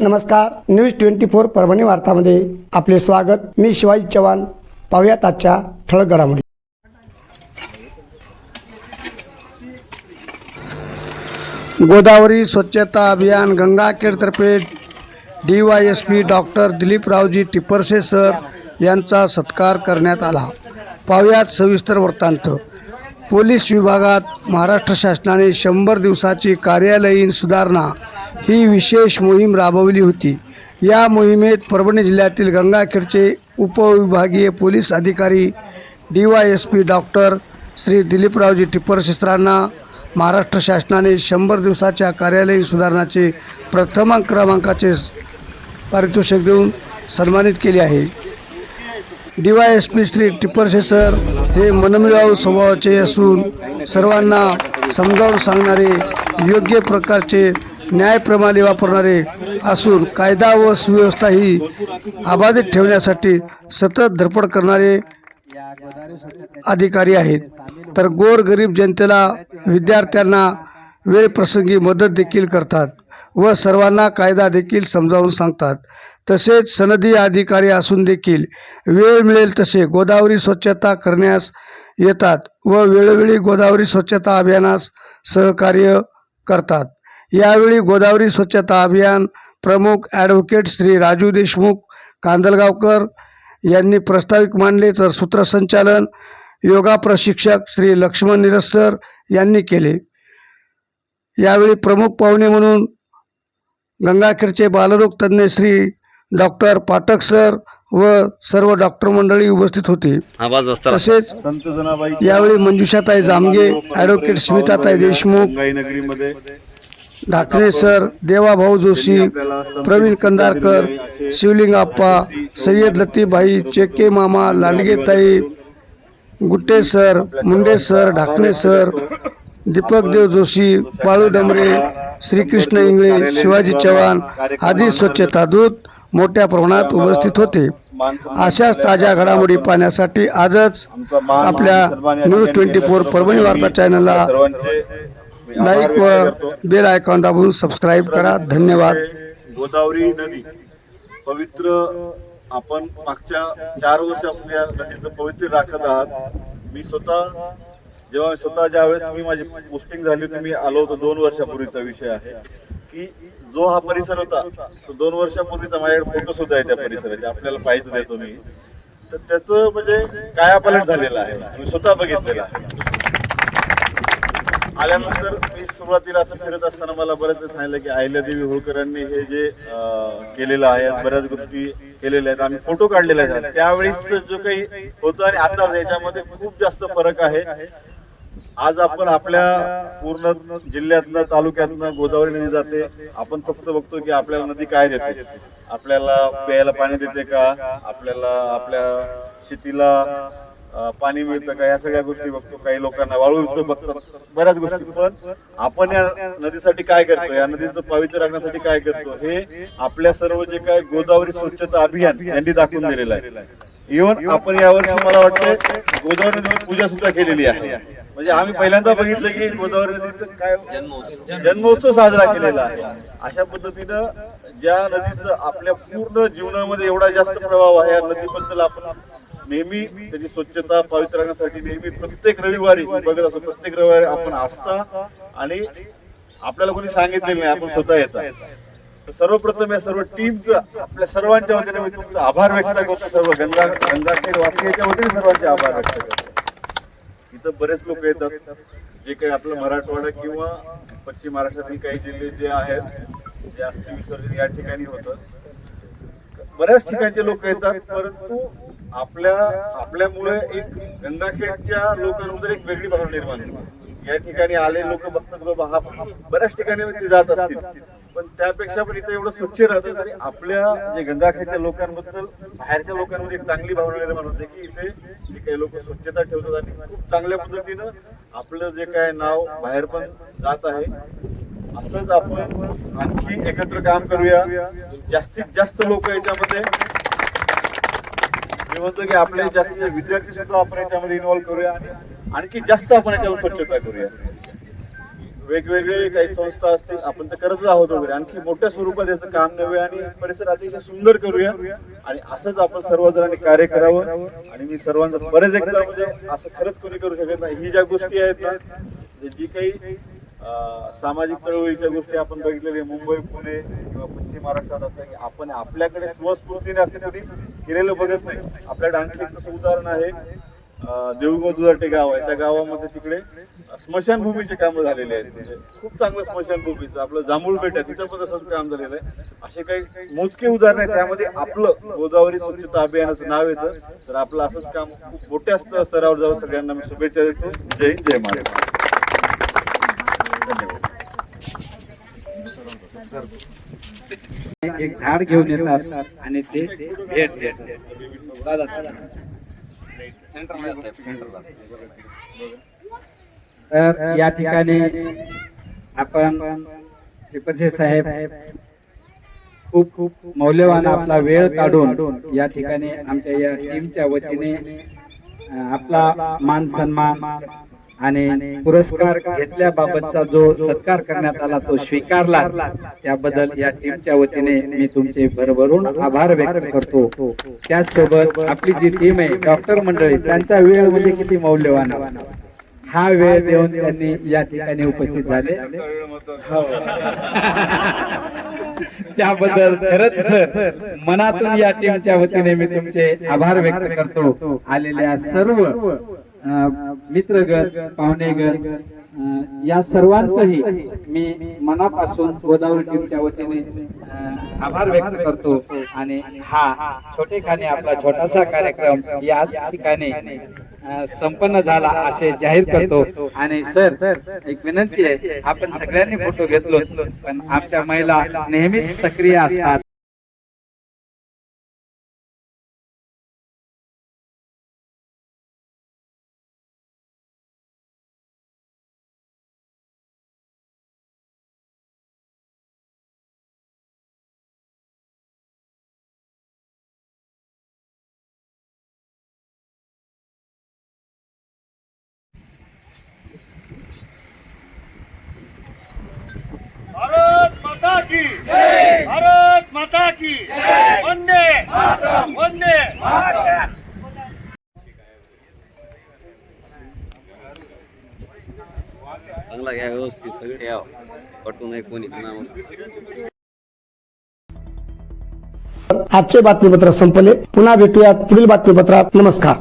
नमस्कार. News twenty four Parbhani वार्तामध्ये आपले स्वागत. मी शिवाजी चव्हाण. पाहुयात आजच्या ठळक घडामोडी. गोदावरी स्वच्छता अभियान गंगाखेडतर्फे D Y S P doctor Dilipraoji Tiparse sir यांचा सत्कार करण्यात आला. पाहुयात सविस्तर वृत्तांत. पोलीस विभागात महाराष्ट्र शासनाने शंभर दिवसाची कार्यालयीन सुधारणा ही विशेष मोहीम राबवली होती. या मोहिमेत परभणी जिल्ह्यातील गंगाखेडचे उपविभागीय पोलीस अधिकारी D Y S P doctor Shri Dilipraoji टिप्परशिस्त्रांना Maharashtra शासनाने शंभर दिवसाच्या कार्यालयीन सुधारणाचे प्रथम क्रमांकाचे पारितोषिक देऊन सन्मानित केले आहे. D Y S P Shri Tipparse sir हे मनमिळावू स्वभावाचे असून सर्वांना समजावून सांगणारे योग्य प्रकारचे न्यायप्रमाणे वापरणारे असून कायदा व सुव्यवस्था ही अबाधित ठेवण्यासाठी सतत धडपड करणारे अधिकारी आहेत. तर गोरगरीब जनतेला विद्यार्थ्यांना वेळप्रसंगी मदत देखील करतात व सर्वांना कायदा देखील समजावून सांगतात. तसेच सनदी अधिकारी असून देखील वेळ मिळेल तसे गोदावरी स्वच्छता करण्यास येतात व वेळोवेळी गोदावरी स्वच्छता अभियानास सहकार्य करतात. यावेळी गोदावरी स्वच्छता अभियान प्रमुख ॲडव्होकेट श्री राजू देशमुख कांदलगावकर यांनी प्रास्ताविक मांडले तर सूत्रसंचालन योगा प्रशिक्षक श्री लक्ष्मण निरस्तर यांनी केले. यावेळी प्रमुख पाहुणे म्हणून गंगाखेडचे बालरोग तज्ज्ञ श्री डॉक्टर पाठक सर व सर्व डॉक्टर मंडळी उपस्थित होती. तसेच यावेळी मंजुषाताई जामगे ॲडव्होकेट स्मिताताई देशमुख नगरीमध्ये ढाकणे सर देवाभाऊ जोशी प्रवीण कंदारकर शिवलिंग आप्पा सय्यद लतीबाई चेके मामा Landgetai Gutte sir Munde sir Dhakne sir Deepak Dev Joshi Balu Damre Shrikrishna Ingle Shivaji Chavan आदी स्वच्छता दूत मोठ्या प्रमाणात उपस्थित होते. अशाच ताज्या घडामोडी पाहण्यासाठी आजच आपल्या न्यूज ट्वेंटी फोर परभणी वार्ता चॅनलला लाईक व बेल आयकॉन दाबून सबस्क्राईब करा. धन्यवाद. गोदावरी नदी. पवित्र आपण मागच्या चार वर्षापूर्वी या नदीचं पवित्र राखत आहात. मी स्वतः जेव्हा स्वतः ज्या वेळेस मी माझी पोस्टिंग झाली होती मी आलो होतो दोन वर्षापूर्वीचा विषय आहे. की जो हा परिसर होता तो दोन वर्षापूर्वीचा माझ्याकडे फोटो सुद्धा आहे त्या परिसराचे. आपल्याला पाहिजे देतो मी तर त्याचं म्हणजे कायापालट झालेलं आहे. मी स्वतः बघितलेलं आहे. आल्यानंतर मी सुरुवातीला असं फिरत असताना मला बऱ्याच सांगितलं की अहिल्यादेवी होळकरांनी हे जे केलेलं आहे बऱ्याच गोष्टी केलेल्या आहेत आम्ही फोटो काढलेले आहेत त्यावेळेस जो काही होतं आणि आता याच्यामध्ये खूप जास्त फरक आहे. आज आपण आपल्या पूर्ण जिल्ह्यातनं तालुक्यातनं गोदावरी नदी जाते. आपण फक्त बघतो की आपल्याला नदी काय देते? आपल्याला प्यायला पाणी देते का? आपल्याला आपल्या शेतीला पाणी मिळतं का? या सगळ्या गोष्टी बघतो. काही लोकांना वाळू बघतात. बऱ्याच गोष्टी. पण आपण या नदीसाठी काय करतो? या नदीचं पवित्र राखण्यासाठी काय करतो? हे आपल्या सर्व जे काय गोदावरी स्वच्छता अभियान यांनी दाखवून दिलेलं आहे. इव्हन आपण यावर्षी मला वाटतं गोदावरी नदीची पूजा सुद्धा केलेली आहे. म्हणजे आम्ही पहिल्यांदा बघितलं की गोदावरी नदीचं काय जन्मोत्सव साजरा केलेला आहे. अशा पद्धतीनं ज्या नदीचं आपल्या पूर्ण जीवनामध्ये एवढा जास्त प्रभाव आहे या नदीबद्दल आपण नेहमी त्याची स्वच्छता पवित्र राखण्यासाठी नेहमी प्रत्येक रविवारी बघत असतो. प्रत्येक रविवारी आपण असता आणि आपल्याला कोणी सांगितलेलं नाही आपण स्वतः येतात तर सर्वप्रथम या सर्व टीमचं आपल्या सर्वांच्या वतीने मी तुमचा आभार व्यक्त करतो. सर्व गंगा गंगाखेड वासियाच्या वतीने सर्वांचे आभार व्यक्त करतो. इथं बरेच लोक येतात. जे काही आपलं मराठवाडा किंवा पश्चिम महाराष्ट्रातील काही जिल्हे जे आहेत जे अस्थि विसर्जन या ठिकाणी होतं. बऱ्याच ठिकाणचे लोक येतात परंतु आपल्या आपल्यामुळे एक गंगाखेडच्या लोकांमध्ये एक वेगळी भावना निर्माण या ठिकाणी आले लोक बघतात बाबा हा बऱ्याच ठिकाणी ते जात असतील. पण त्यापेक्षा पण इथे एवढं स्वच्छ राहतं तरी आपल्या जे गंगाखेडच्या लोकांबद्दल बाहेरच्या लोकांमध्ये एक चांगली भावना निर्माण होते की इथे जे काही लोक स्वच्छता ठेवतात आणि खूप चांगल्या पद्धतीनं आपलं जे काय नाव बाहेर पण जात आहे असंच आपण आणखी एकत्र काम करूया. जास्तीत जास्त लोक याच्यामध्ये. मी म्हणतो की आपले जास्तीत जास्त विद्यार्थी सुद्धा आपण याच्यामध्ये इन्व्हॉल्व्ह करूया आणि आणखी जास्त आपण याच्यावर स्वच्छता करूया. वेगवेगळे काही संस्था असतील आपण तर करतच आहोत वगैरे. आणखी मोठ्या स्वरूपात याचं काम नव्हे आणि परिसर अतिशय सुंदर करूया. आणि असंच आपण सर्वजणांनी कार्य करावं. आणि मी सर्वांचं बरेच एकदा म्हणजे असं खरंच कोणी करू शकत नाही. ही ज्या गोष्टी आहेत ना म्हणजे जी काही सामाजिक चळवळीच्या गोष्टी आपण बघितलेल्या मुंबई पुणे किंवा पश्चिम महाराष्ट्रात असं की आपण आपल्याकडे स्वस्फूर्तीने असं कधी केलेलं बघत नाही. आपल्याकडे आणखी एक तसं उदाहरण आहे. अं, देऊळगाव दुधाटे गाव आहे. त्या गावामध्ये तिकडे स्मशानभूमीचे कामं झालेले आहेत. म्हणजे खूप चांगलं स्मशानभूमीचं. आपलं जांभूळ पेठ आहे. तिथं पण तसंच काम झालेलं आहे. असे काही मोजके उदाहरण आहेत. त्यामध्ये आपलं गोदावरी स्वच्छता अभियानाचं नाव येतं. तर आपलं असंच काम खूप मोठ्या स्तरावर जावं. सगळ्यांना मी शुभेच्छा देतो. जय जय महाराज एक झाड घेऊन येतात आणि ते भेट देतात. दादा तर या ठिकाणी आपण टिपरसे साहेब खूप खूप मौल्यवान आपला वेळ काढून या ठिकाणी आमच्या या टीमच्या वतीने आपला मान सन्मान आणि पुरस्कार घेतल्याबाबतचा जो सत्कार करण्यात आला तो स्वीकारला. त्याबद्दल या टीमच्या वतीने मी तुमचे भरभरून आभार व्यक्त करतो. त्याचसोबत आपली जी टीम आहे डॉक्टर मंडळी त्यांचा वेळ म्हणजे किती मौल्यवान असतो? हा वेळ देऊन त्यांनी या ठिकाणी उपस्थित झाले. हो. त्याबद्दल खरंच सर मनातून या टीमच्या वतीने मी तुमचे आभार व्यक्त करतो. आलेल्या सर्व मित्रगण पाहुणेगण या सर्वांचंही मी मनापासून गोदावरी टीमच्या वतीने आभार व्यक्त करतो आणि हा छोटेखानी आपला छोटासा कार्यक्रम याच ठिकाणी संपन्न झाला असे जाहीर करतो. आणि सर एक विनंती आहे आपण सगळ्यांनी फोटो घेतलो पण आमच्या महिला नेहमीच सक्रिय असतात. की। वंदे। वंदे। चांगला घ्या व्यवस्थित सगळे या पटू नाही कोणी कुणावर आजचे बातमीपत्र संपले. पुन्हा भेटूयात पुढील बातमीपत्रात. नमस्कार.